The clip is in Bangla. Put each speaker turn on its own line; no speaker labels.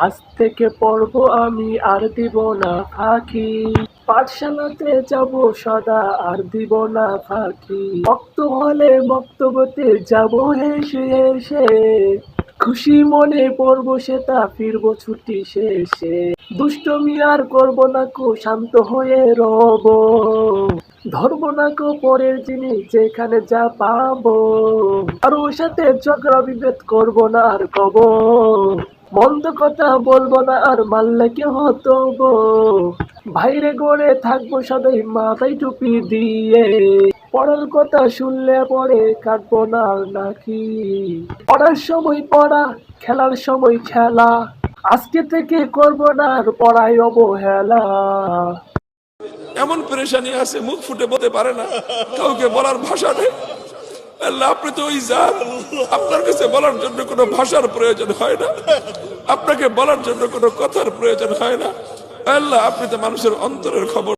আজ থেকে পড়ব আমি আর দিব না ফাঁকি। পাঠশালাতে যাব সদা, আর দিব না ফাঁকি। ভক্ত হলে বক্তব্যতে যাব হেসে হেসে। খুশি মনে পড়ব সেটা, ফিরবো ছুটি শেষে। দুষ্টমি আর করব না কো, শান্ত হয়ে রব। ধরবো না কো পরের জিনিস, যেখানে যা পাবো। আর ওর সাথে ঝগড়া বিভেদ করব না আর কব। মন্দ কথা বলব না, আর মারলে কে হতো গো? বাইরে গড়ে থাকব সদাই মাথায় টুপি দিয়ে। পড়ার কথা শুনলে পরে কাটবো না নাকি? পড়ার সময় পড়া, খেলার সময় খেলা। আজকে থেকে করব না, আর পড়াই অবহেলা।
এমন পেরেশানি আছে, মুখ ফুটে বলতে পারে না। কাউকে বলার ভাষা নেই। আপনি তো ওই জাত আপনার কাছে বলার জন্য কোনো ভাষার প্রয়োজন হয় না। আপনাকে বলার জন্য কোনো কথার প্রয়োজন হয় না। আল্লাহ, আপনি তো মানুষের অন্তরের খবর